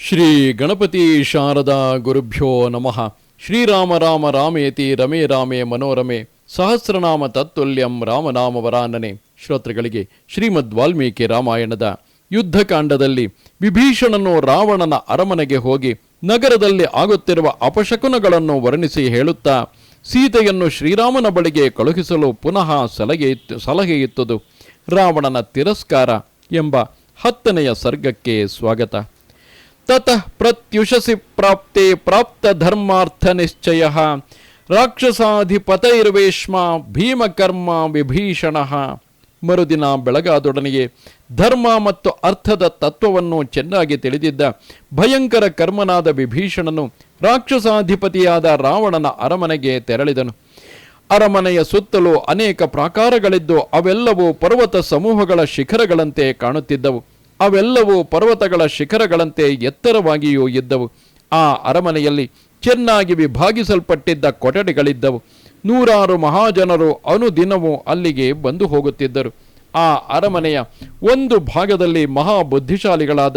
ಶ್ರೀ ಗಣಪತಿ ಶಾರದಾ ಗುರುಭ್ಯೋ ನಮಃ. ಶ್ರೀರಾಮ ರಾಮ ರಾಮೇತಿ ರಮೇ ರಾಮೇ ಮನೋರಮೆ. ಸಹಸ್ರನಾಮ ತತ್ತುಲ್ಯಂ ರಾಮನಾಮ ವರಾನನೆ. ಶ್ರೋತೃಗಳಿಗೆ ಶ್ರೀಮದ್ ವಾಲ್ಮೀಕಿ ರಾಮಾಯಣದ ಯುದ್ಧಕಾಂಡದಲ್ಲಿ ವಿಭೀಷಣನು ರಾವಣನ ಅರಮನೆಗೆ ಹೋಗಿ ನಗರದಲ್ಲಿ ಆಗುತ್ತಿರುವ ಅಪಶಕುನಗಳನ್ನು ವರ್ಣಿಸಿ ಹೇಳುತ್ತಾ, ಸೀತೆಯನ್ನು ಶ್ರೀರಾಮನ ಬಳಿಗೆ ಕಳುಹಿಸಲು ಪುನಃ ಸಲಹೆ ಸಲಹೆಯಿತ್ತದು ರಾವಣನ ತಿರಸ್ಕಾರ ಎಂಬ ಹತ್ತನೆಯ ಸರ್ಗಕ್ಕೆ ಸ್ವಾಗತ. ತತಃ ಪ್ರತ್ಯುಷಸಿ ಪ್ರಾಪ್ತೆ ಪ್ರಾಪ್ತ ಧರ್ಮಾರ್ಥ ನಿಶ್ಚಯ ರಾಕ್ಷಸಾಧಿಪತೈರ್ವೇಶ್ಮ ಭೀಮಕರ್ಮ ವಿಭೀಷಣ ಮರುದಿನ ಬೆಳಗಾದೊಡನೆಗೆ ಧರ್ಮ ಮತ್ತು ಅರ್ಥದ ತತ್ವವನ್ನು ಚೆನ್ನಾಗಿ ತಿಳಿದಿದ್ದ ಭಯಂಕರ ಕರ್ಮನಾದ ವಿಭೀಷಣನು ರಾಕ್ಷಸಾಧಿಪತಿಯಾದ ರಾವಣನ ಅರಮನೆಗೆ ತೆರಳಿದನು. ಅರಮನೆಯ ಸುತ್ತಲೂ ಅನೇಕ ಪ್ರಾಕಾರಗಳಿದ್ದು ಅವೆಲ್ಲವೂ ಪರ್ವತ ಸಮೂಹಗಳ ಶಿಖರಗಳಂತೆ ಕಾಣುತ್ತಿದ್ದವು. ಅವೆಲ್ಲವೂ ಪರ್ವತಗಳ ಶಿಖರಗಳಂತೆ ಎತ್ತರವಾಗಿಯೂ ಇದ್ದವು. ಆ ಅರಮನೆಯಲ್ಲಿ ಚೆನ್ನಾಗಿ ವಿಭಾಗಿಸಲ್ಪಟ್ಟಿದ್ದ ಕೊಠಡಿಗಳಿದ್ದವು. ನೂರಾರು ಮಹಾಜನರು ಅನುದಿನವೂ ಅಲ್ಲಿಗೆ ಬಂದು ಹೋಗುತ್ತಿದ್ದರು. ಆ ಅರಮನೆಯ ಒಂದು ಭಾಗದಲ್ಲಿ ಮಹಾ ಬುದ್ಧಿಶಾಲಿಗಳಾದ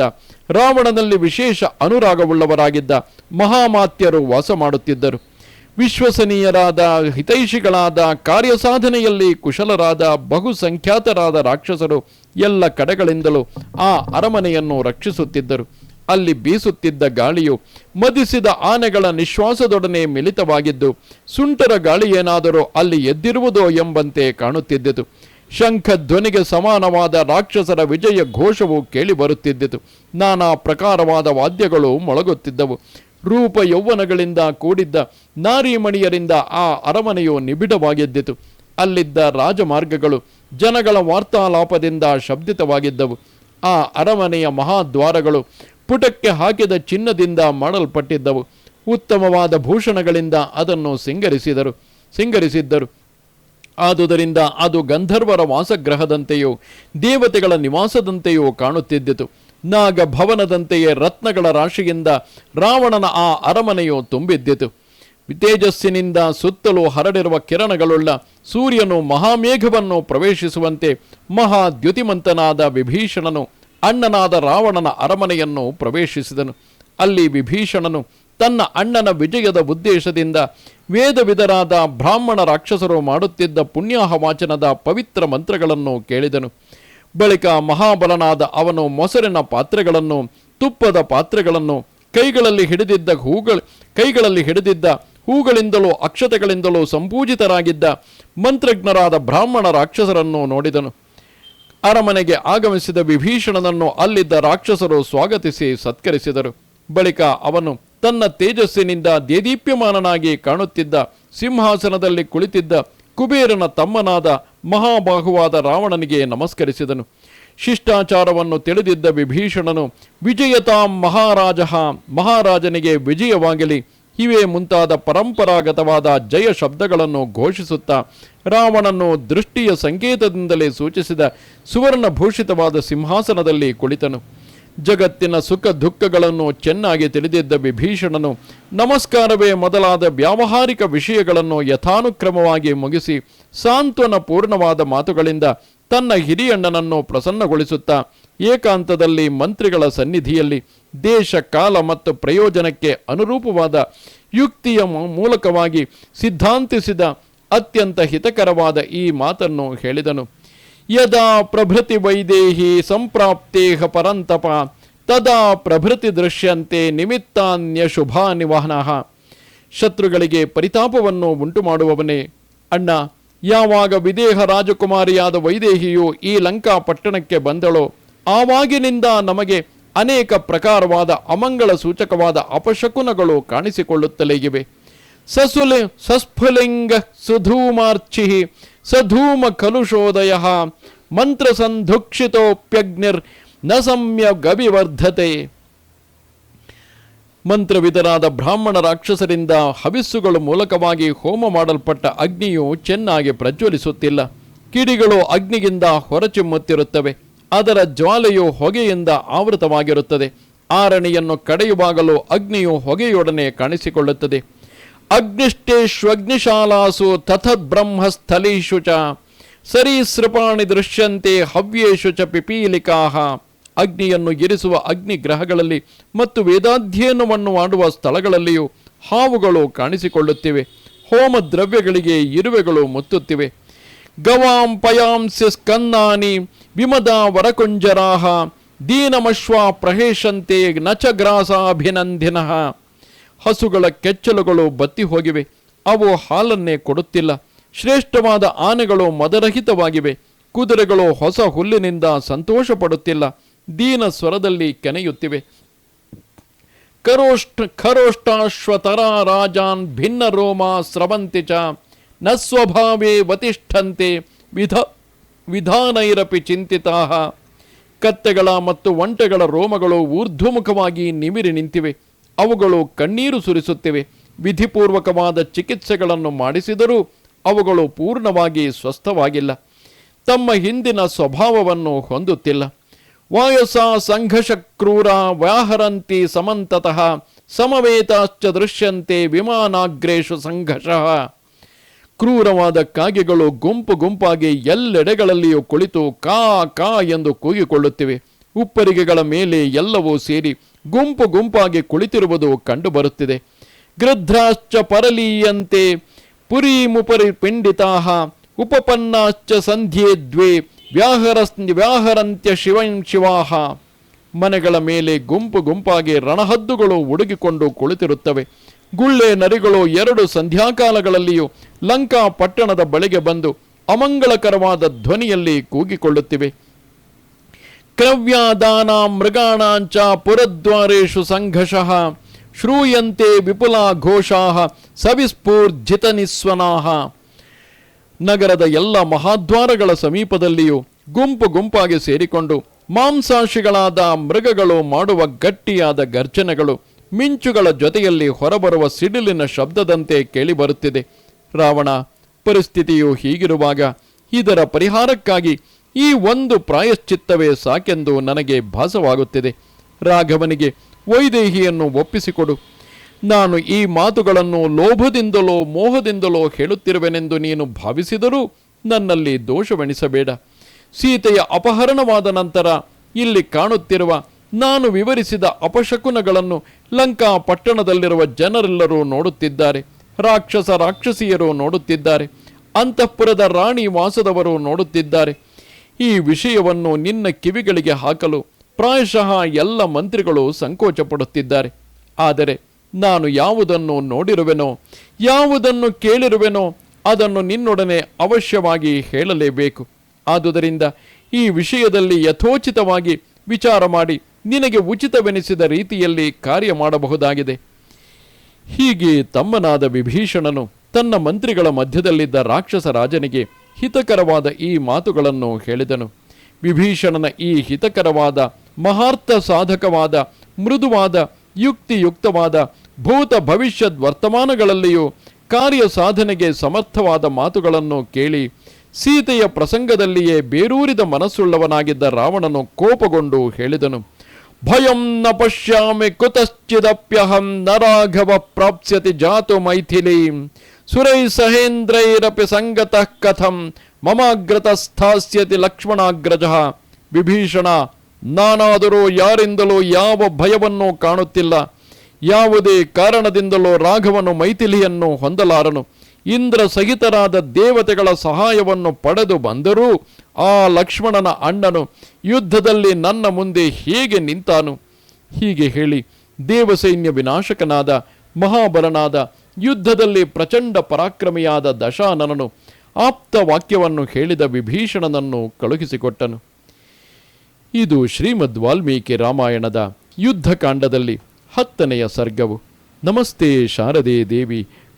ರಾವಣನಲ್ಲಿ ವಿಶೇಷ ಅನುರಾಗವುಳ್ಳವರಾಗಿದ್ದ ಮಹಾಮಾತ್ಯರು ವಾಸ ಮಾಡುತ್ತಿದ್ದರು. ವಿಶ್ವಸನೀಯರಾದ, ಹಿತೈಷಿಗಳಾದ, ಕಾರ್ಯಸಾಧನೆಯಲ್ಲಿ ಕುಶಲರಾದ, ಬಹುಸಂಖ್ಯಾತರಾದ ರಾಕ್ಷಸರು ಎಲ್ಲ ಕಡೆಗಳಿಂದಲೂ ಆ ಅರಮನೆಯನ್ನು ರಕ್ಷಿಸುತ್ತಿದ್ದರು. ಅಲ್ಲಿ ಬೀಸುತ್ತಿದ್ದ ಗಾಳಿಯು ಮದಿಸಿದ ಆನೆಗಳ ನಿಶ್ವಾಸದೊಡನೆ ಮಿಲಿತವಾಗಿದ್ದು ಸುಂಟರ ಗಾಳಿ ಏನಾದರೂ ಅಲ್ಲಿ ಎದ್ದಿರುವುದೋ ಎಂಬಂತೆ ಕಾಣುತ್ತಿದ್ದಿತು. ಶಂಖ ಧ್ವನಿಗೆ ಸಮಾನವಾದ ರಾಕ್ಷಸರ ವಿಜಯ ಘೋಷವು ಕೇಳಿ ಬರುತ್ತಿದ್ದಿತು. ನಾನಾ ಪ್ರಕಾರವಾದ ವಾದ್ಯಗಳು ಮೊಳಗುತ್ತಿದ್ದವು. ರೂಪ ಯೌವನಗಳಿಂದ ಕೂಡಿದ್ದ ನಾರಿಮಣಿಯರಿಂದ ಆ ಅರಮನೆಯು ನಿಬಿಡವಾಗಿದ್ದಿತು. ಅಲ್ಲಿದ್ದ ರಾಜಮಾರ್ಗಗಳು ಜನಗಳ ವಾರ್ತಾಲಾಪದಿಂದ ಶಬ್ದಿತವಾಗಿದ್ದವು. ಆ ಅರಮನೆಯ ಮಹಾದ್ವಾರಗಳು ಪುಟಕ್ಕೆ ಹಾಕಿದ ಚಿನ್ನದಿಂದ ಮಾಡಲ್ಪಟ್ಟಿದ್ದವು. ಉತ್ತಮವಾದ ಭೂಷಣಗಳಿಂದ ಅದನ್ನು ಸಿಂಗರಿಸಿದರು, ಸಿಂಗರಿಸಿದ್ದರು. ಆದುದರಿಂದ ಅದು ಗಂಧರ್ವರ ವಾಸಗ್ರಹದಂತೆಯೋ ದೇವತೆಗಳ ನಿವಾಸದಂತೆಯೋ ಕಾಣುತ್ತಿದ್ದಿತು. ನಾಗಭವನದಂತೆಯೇ ರತ್ನಗಳ ರಾಶಿಯಿಂದ ರಾವಣನ ಆ ಅರಮನೆಯು ತುಂಬಿದ್ದಿತು. ತೇಜಸ್ಸಿನಿಂದ ಸುತ್ತಲೂ ಹರಡಿರುವ ಕಿರಣಗಳುಳ್ಳ ಸೂರ್ಯನು ಮಹಾಮೇಘವನ್ನು ಪ್ರವೇಶಿಸುವಂತೆ ಮಹಾದ್ಯುತಿಮಂತನಾದ ವಿಭೀಷಣನು ಅಣ್ಣನಾದ ರಾವಣನ ಅರಮನೆಯನ್ನು ಪ್ರವೇಶಿಸಿದನು. ಅಲ್ಲಿ ವಿಭೀಷಣನು ತನ್ನ ಅಣ್ಣನ ವಿಜಯದ ಉದ್ದೇಶದಿಂದ ವೇದವಿದರಾದ ಬ್ರಾಹ್ಮಣ ರಾಕ್ಷಸರು ಮಾಡುತ್ತಿದ್ದ ಪುಣ್ಯಾಹವಾಚನದ ಪವಿತ್ರ ಮಂತ್ರಗಳನ್ನು ಕೇಳಿದನು. ಬಳಿಕ ಮಹಾಬಲನಾದ ಅವನು ಮೊಸರಿನ ಪಾತ್ರೆಗಳನ್ನು, ತುಪ್ಪದ ಪಾತ್ರೆಗಳನ್ನು, ಕೈಗಳಲ್ಲಿ ಹಿಡಿದಿದ್ದ ಹೂಗಳು, ಕೈಗಳಲ್ಲಿ ಹಿಡಿದಿದ್ದ ಹೂಗಳಿಂದಲೂ, ಅಕ್ಷತೆಗಳಿಂದಲೋ ಸಂಪೂಜಿತರಾಗಿದ್ದ ಮಂತ್ರಜ್ಞರಾದ ಬ್ರಾಹ್ಮಣ ರಾಕ್ಷಸರನ್ನು ನೋಡಿದನು. ಅರಮನೆಗೆ ಆಗಮಿಸಿದ ವಿಭೀಷಣನನ್ನು ಅಲ್ಲಿದ್ದ ರಾಕ್ಷಸರು ಸ್ವಾಗತಿಸಿ ಸತ್ಕರಿಸಿದರು. ಬಳಿಕ ಅವನು ತನ್ನ ತೇಜಸ್ಸಿನಿಂದ ದೇದೀಪ್ಯಮಾನನಾಗಿ ಕಾಣುತ್ತಿದ್ದ ಸಿಂಹಾಸನದಲ್ಲಿ ಕುಳಿತಿದ್ದ ಕುಬೇರನ ತಮ್ಮನಾದ ಮಹಾಬಾಹುವಾದ ರಾವಣನಿಗೆ ನಮಸ್ಕರಿಸಿದನು. ಶಿಷ್ಟಾಚಾರವನ್ನು ತಿಳಿದಿದ್ದ ವಿಭೀಷಣನು, ವಿಜಯತಾಂ ಮಹಾರಾಜ, ಮಹಾರಾಜನಿಗೆ ವಿಜಯವಾಗಲಿ ಇವೇ ಮುಂತಾದ ಪರಂಪರಾಗತವಾದ ಜಯ ಶಬ್ದಗಳನ್ನು ಘೋಷಿಸುತ್ತಾ ರಾವಣನು ದೃಷ್ಟಿಯ ಸಂಕೇತದಿಂದಲೇ ಸೂಚಿಸಿದ ಸುವರ್ಣಭೂಷಿತವಾದ ಸಿಂಹಾಸನದಲ್ಲಿ ಕುಳಿತನು. ಜಗತ್ತಿನ ಸುಖ ದುಃಖಗಳನ್ನು ಚೆನ್ನಾಗಿ ತಿಳಿದಿದ್ದ ವಿಭೀಷಣನು ನಮಸ್ಕಾರವೇ ಮೊದಲಾದ ವ್ಯಾವಹಾರಿಕ ವಿಷಯಗಳನ್ನು ಯಥಾನುಕ್ರಮವಾಗಿ ಮುಗಿಸಿ ಸಾಂತ್ವನ ಪೂರ್ಣವಾದ ಮಾತುಗಳಿಂದ ತನ್ನ ಹಿರಿಯಣ್ಣನನ್ನು ಪ್ರಸನ್ನಗೊಳಿಸುತ್ತಾ ಏಕಾಂತದಲ್ಲಿ ಮಂತ್ರಿಗಳ ಸನ್ನಿಧಿಯಲ್ಲಿ ದೇಶ ಕಾಲ ಮತ್ತು ಪ್ರಯೋಜನಕ್ಕೆ ಅನುರೂಪವಾದ ಯುಕ್ತಿಯ ಮೂಲಕವಾಗಿ ಸಿದ್ಧಾಂತಿಸಿದ ಅತ್ಯಂತ ಹಿತಕರವಾದ ಈ ಮಾತನ್ನು ಹೇಳಿದನು. ಯದಾ ಪ್ರಭೃತಿ ವೈದೇಹಿ ಸಂಪ್ರಾಪ್ತೇಹ ಪರಂತಪ, ತದಾ ಪ್ರಭೃತಿ ದೃಶ್ಯಂತೆ ನಿಮಿತ್ತಾನ್ಯ ಶುಭಾನಿವಹನ ಶತ್ರುಗಳಿಗೆ ಪರಿತಾಪವನ್ನು ಉಂಟು ಮಾಡುವವನೇ ಅಣ್ಣ, ಯಾವಾಗ ವಿದೇಹ ರಾಜಕುಮಾರಿಯಾದ ವೈದೇಹಿಯು ಈ ಲಂಕಾ ಪಟ್ಟಣಕ್ಕೆ ಬಂದಳೋ, ಆವಾಗಿನಿಂದ ನಮಗೆ ಅನೇಕ ಪ್ರಕಾರವಾದ ಅಮಂಗಳ ಸೂಚಕವಾದ ಅಪಶಕುನಗಳು ಕಾಣಿಸಿಕೊಳ್ಳುತ್ತಲೇ ಇವೆ. ಸಸುಲಿ, ಸಸ್ಫುಲಿಂಗ, ಸುಧೂಮಾರ್ಚಿ, ಸಧೂಮ ಕಲುಷೋದಯ ಮಂತ್ರ ಸಂಧುಕ್ಷಿತೋಪ್ಯಗ್ನಿರ್ನ ಸಮ್ಯ ಗವಿವರ್ಧತೆ. ಮಂತ್ರವಿದರಾದ ಬ್ರಾಹ್ಮಣ ರಾಕ್ಷಸರಿಂದ ಹವಿಸ್ಸುಗಳ ಮೂಲಕವಾಗಿ ಹೋಮ ಮಾಡಲ್ಪಟ್ಟ ಅಗ್ನಿಯು ಚೆನ್ನಾಗಿ ಪ್ರಜ್ವಲಿಸುತ್ತಿಲ್ಲ. ಕಿಡಿಗಳು ಅಗ್ನಿಗಿಂದ ಹೊರಚಿಮ್ಮುತ್ತಿರುತ್ತವೆ. ಅದರ ಜ್ವಾಲೆಯು ಹೊಗೆಯಿಂದ ಆವೃತವಾಗಿರುತ್ತದೆ. ಆರಣಿಯನ್ನು ಕಡೆಯುವಾಗಲೂ ಅಗ್ನಿಯು ಹೊಗೆಯೊಡನೆ ಕಾಣಿಸಿಕೊಳ್ಳುತ್ತದೆ. ಅಗ್ನಿಷ್ಟೇಷ್ವಗ್ನಿಶಾಲಾಸು ತಥದ್ಬ್ರಹ್ಮಸ್ಥಲೀಷು ಚ. ಸರೀಸೃಪಾಣಿ ದೃಶ್ಯಂತೆ ಹವ್ಯೇಷು ಚ ಪಿಪೀಲಿಕಾಹ. ಅಗ್ನಿಯನ್ನು ಇರಿಸುವ ಅಗ್ನಿ ಗ್ರಹಗಳಲ್ಲಿ ಮತ್ತು ವೇದಾಧ್ಯಯನವನ್ನು ಮಾಡುವ ಸ್ಥಳಗಳಲ್ಲಿಯೂ ಹಾವುಗಳು ಕಾಣಿಸಿಕೊಳ್ಳುತ್ತಿವೆ. ಹೋಮ ದ್ರವ್ಯಗಳಿಗೆ ಇರುವೆಗಳು ಮುತ್ತುತ್ತಿವೆ. ಗವಾಂ ಪಯಾಂಸ್ಯ ಸ್ಕಂದಾನಿ ವಿಮದ ವರಕುಂಜರಾಹ, ದೀನಮಶ್ವ ಪ್ರಹೇಶಂತೆ ನಚ ಗ್ರಾಸಾಭಿನಂದಿನಃ. ಹಸುಗಳ ಕೆಚ್ಚಲುಗಳು ಬತ್ತಿ ಹೋಗಿವೆ, ಅವು ಹಾಲನ್ನೇ ಕೊಡುತ್ತಿಲ್ಲ. ಶ್ರೇಷ್ಠವಾದ ಆನೆಗಳು ಮದರಹಿತವಾಗಿವೆ, ಕುದುರೆಗಳು ಹೊಸ ಹುಲ್ಲಿನಿಂದ ಸಂತೋಷ ಪಡುತ್ತಿಲ್ಲ ದೀನ ಸ್ವರದಲ್ಲಿ ಕೆನೆಯುತ್ತಿವೆ. ಕರೋಷ್ಟ ಖರೋಷ್ಟಾಶ್ವತರ ರಾಜಾನ್ ಭಿನ್ನ ರೋಮ ಸ್ರವಂತಿ ಚ, ನಸ್ವಭಾವೇ ಸ್ವಭಾವೇ ವತಿಷ್ಠಂತೆ ವಿಧ ವಿಧಾನೈರಪಿ ಚಿಂತಿತಾ ಕತ್ತೆಗಳ ಮತ್ತು ಒಂಟೆಗಳ ರೋಮಗಳು ಊರ್ಧ್ವಮುಖವಾಗಿ ನಿಮಿರಿ ನಿಂತಿವೆ. ಅವುಗಳು ಕಣ್ಣೀರು ಸುರಿಸುತ್ತಿವೆ. ವಿಧಿಪೂರ್ವಕವಾದ ಚಿಕಿತ್ಸೆಗಳನ್ನು ಮಾಡಿಸಿದರೂ ಅವುಗಳು ಪೂರ್ಣವಾಗಿ ಸ್ವಸ್ಥವಾಗಿಲ್ಲ. ತಮ್ಮ ಹಿಂದಿನ ಸ್ವಭಾವವನ್ನು ಹೊಂದುತ್ತಿಲ್ಲ. ವಾಯಸ ಸಂಘರ್ಷ ಕ್ರೂರ ವ್ಯಾಹರಂತಿ ಸಮಂತತಃ ಸಮವೇತಾಶ್ಚ ದೃಶ್ಯಂತೆ ವಿಮಾನಾಗ್ರೇಷು ಸಂಘರ್ಷಃ ಕ್ರೂರವಾದ ಕಾಗೆಗಳು ಗುಂಪು ಗುಂಪಾಗಿ ಎಲ್ಲೆಡೆಗಳಲ್ಲಿಯೂ ಕುಳಿತು ಕಾ ಕಾ ಎಂದು ಕೂಗಿಕೊಳ್ಳುತ್ತಿವೆ. ಉಪ್ಪರಿಗೆಗಳ ಮೇಲೆ ಎಲ್ಲವೂ ಸೇರಿ ಗುಂಪು ಗುಂಪಾಗಿ ಕುಳಿತಿರುವುದು ಕಂಡುಬರುತ್ತಿದೆ. ಗೃಧ್ರಾಶ್ಚ ಪರಲೀಯಂತೆ ಪುರೀಮುಪರಿ ಪಿಂಡಿತಾಹ ಉಪಪನ್ನಾಶ್ಚ ಸಂಧ್ಯೆ ದ್ವೇ ವ್ಯಾಹರಸ್ ವ್ಯಾಹರಂತ್ಯ ಶಿವಂ ಶಿವಾಹ. ಮನೆಗಳ ಮೇಲೆ ಗುಂಪು ಗುಂಪಾಗಿ ರಣಹದ್ದುಗಳು ಉಡುಗಿಕೊಂಡು ಕುಳಿತಿರುತ್ತವೆ. ಗುಳ್ಳೆ ನರಿಗಳು ಎರಡು ಸಂಧ್ಯಾಕಾಲಗಳಲ್ಲಿಯೂ ಲಂಕಾ ಪಟ್ಟಣದ ಬಳಿಗೆ ಬಂದು ಅಮಂಗಳಕರವಾದ ಧ್ವನಿಯಲ್ಲಿ ಕೂಗಿಕೊಳ್ಳುತ್ತಿವೆ. ಕ್ರವ್ಯಾದಾನ ಮೃಗಾಣಾಂಚ ಪುರದ್ವಾರೇಶು ಸಂಘರ್ಷ ಶ್ರೂಯಂತೆ ವಿಪುಲ ಘೋಷಾಹ ಸವಿಸ್ಫೂರ್ಜಿತ ನಿಸ್ವನಾಹ ನಗರದ ಎಲ್ಲ ಮಹಾದ್ವಾರಗಳ ಸಮೀಪದಲ್ಲಿಯೂ ಗುಂಪು ಗುಂಪಾಗಿ ಸೇರಿಕೊಂಡು ಮಾಂಸಾಶಿಗಳಾದ ಮೃಗಗಳು ಮಾಡುವ ಗಟ್ಟಿಯಾದ ಗರ್ಜನೆಗಳು ಮಿಂಚುಗಳ ಜೊತೆಯಲ್ಲಿ ಹೊರಬರುವ ಸಿಡಿಲಿನ ಶಬ್ದದಂತೆ ಕೇಳಿಬರುತ್ತಿದೆ ರಾವಣ, ಪರಿಸ್ಥಿತಿಯು ಹೀಗಿರುವಾಗ ಇದರ ಪರಿಹಾರಕ್ಕಾಗಿ ಈ ಒಂದು ಪ್ರಾಯಶ್ಚಿತ್ತವೇ ಸಾಕೆಂದು ನನಗೆ ಭಾಸವಾಗುತ್ತಿದೆ. ರಾಘವನಿಗೆ ವೈದೇಹಿಯನ್ನು ಒಪ್ಪಿಸಿಕೊಡು. ನಾನು ಈ ಮಾತುಗಳನ್ನು ಲೋಭದಿಂದಲೋ ಮೋಹದಿಂದಲೋ ಹೇಳುತ್ತಿರುವೆನೆಂದು ನೀನು ಭಾವಿಸಿದರೂ ನನ್ನಲ್ಲಿ ದೋಷವೆಣಿಸಬೇಡ ಸೀತೆಯ ಅಪಹರಣವಾದ ನಂತರ ಇಲ್ಲಿ ಕಾಣುತ್ತಿರುವ ನಾನು ವಿವರಿಸಿದ ಅಪಶಕುನಗಳನ್ನು ಲಂಕಾ ಪಟ್ಟಣದಲ್ಲಿರುವ ಜನರೆಲ್ಲರೂ ನೋಡುತ್ತಿದ್ದಾರೆ. ರಾಕ್ಷಸ ರಾಕ್ಷಸಿಯರು ನೋಡುತ್ತಿದ್ದಾರೆ. ಅಂತಃಪುರದ ರಾಣಿ ವಾಸದವರು ನೋಡುತ್ತಿದ್ದಾರೆ. ಈ ವಿಷಯವನ್ನು ನಿನ್ನ ಕಿವಿಗಳಿಗೆ ಹಾಕಲು ಪ್ರಾಯಶಃ ಎಲ್ಲ ಮಂತ್ರಿಗಳು ಸಂಕೋಚ ಪಡುತ್ತಿದ್ದಾರೆ ಆದರೆ ನಾನು ಯಾವುದನ್ನು ನೋಡಿರುವೆನೋ, ಯಾವುದನ್ನು ಕೇಳಿರುವೆನೋ ಅದನ್ನು ನಿನ್ನೊಡನೆ ಅವಶ್ಯವಾಗಿ ಹೇಳಲೇಬೇಕು. ಆದುದರಿಂದ ಈ ವಿಷಯದಲ್ಲಿ ಯಥೋಚಿತವಾಗಿ ವಿಚಾರ ಮಾಡಿ ನಿನಗೆ ಉಚಿತವೆನಿಸಿದ ರೀತಿಯಲ್ಲಿ ಕಾರ್ಯ ಮಾಡಬಹುದಾಗಿದೆ. ಹೀಗೆ ತಮ್ಮನಾದ ವಿಭೀಷಣನು ತನ್ನ ಮಂತ್ರಿಗಳ ಮಧ್ಯದಲ್ಲಿದ್ದ ರಾಕ್ಷಸ ರಾಜನಿಗೆ ಹಿತಕರವಾದ ಈ ಮಾತುಗಳನ್ನು ಹೇಳಿದನು. ವಿಭೀಷಣನ ಈ ಹಿತಕರವಾದ, ಮಹಾರ್ಥ ಸಾಧಕವಾದ, ಮೃದುವಾದ, ಯುಕ್ತಿಯುಕ್ತವಾದ, ಭೂತ ಭವಿಷ್ಯದ್ ವರ್ತಮಾನಗಳಲ್ಲಿಯೂ ಕಾರ್ಯ ಸಾಧನೆಗೆ ಸಮರ್ಥವಾದ ಮಾತುಗಳನ್ನು ಕೇಳಿ ಸೀತೆಯ ಪ್ರಸಂಗದಲ್ಲಿಯೇ ಬೇರೂರಿದ ಮನಸ್ಸುಳ್ಳವನಾಗಿದ್ದ ರಾವಣನು ಕೋಪಗೊಂಡು ಹೇಳಿದನು. ಭಯಂ ನ ಪಶ್ಯಾಮಿ ಕುತಶ್ಚಿದಪ್ಯಹಂ ನ ರಾಘವ ಪ್ರಾಪ್ಸ್ಯತಿ ಜಾತು ಮೈಥಿಲಿ. ಸುರೈ ಸಹೇಂದ್ರೈರಪಿ ಸಂಗತಃ ಕಥಂ ಮಮಾಗ್ರತಸ್ಥಾಸ್ಯತಿ ಲಕ್ಷ್ಮಣಾಗ್ರಜ. ವಿಭೀಷಣ, ನಾನಾದರೂ ಯಾರಿಂದಲೂ ಯಾವ ಭಯವನ್ನು ಕಾಣುತ್ತಿಲ್ಲ. ಯಾವುದೇ ಕಾರಣದಿಂದಲೂ ರಾಘವನು ಮೈಥಿಲಿಯನ್ನು ಹೊಂದಲಾರನು. ಇಂದ್ರ ಸಹಿತರಾದ ದೇವತೆಗಳ ಸಹಾಯವನ್ನು ಪಡೆದು ಬಂದರೂ ಆ ಲಕ್ಷ್ಮಣನ ಅಣ್ಣನು ಯುದ್ಧದಲ್ಲಿ ನನ್ನ ಮುಂದೆ ಹೇಗೆ ನಿಂತಾನು? ಹೀಗೆ ಹೇಳಿ ದೇವಸೈನ್ಯ ವಿನಾಶಕನಾದ ಮಹಾಬಲನಾದ ಯುದ್ಧದಲ್ಲಿ ಪ್ರಚಂಡ ಪರಾಕ್ರಮಿಯಾದ ದಶಾನನನು ಆಪ್ತ ವಾಕ್ಯವನ್ನು ಹೇಳಿದ ವಿಭೀಷಣನನ್ನು ಕಳುಹಿಸಿಕೊಟ್ಟನು. ಇದು ಶ್ರೀಮದ್ ವಾಲ್ಮೀಕಿ ರಾಮಾಯಣದ ಯುದ್ಧಕಾಂಡದಲ್ಲಿ ಹತ್ತನೆಯ ಸರ್ಗವು. ನಮಸ್ತೆ ಶಾರದೆ ದೇವಿ.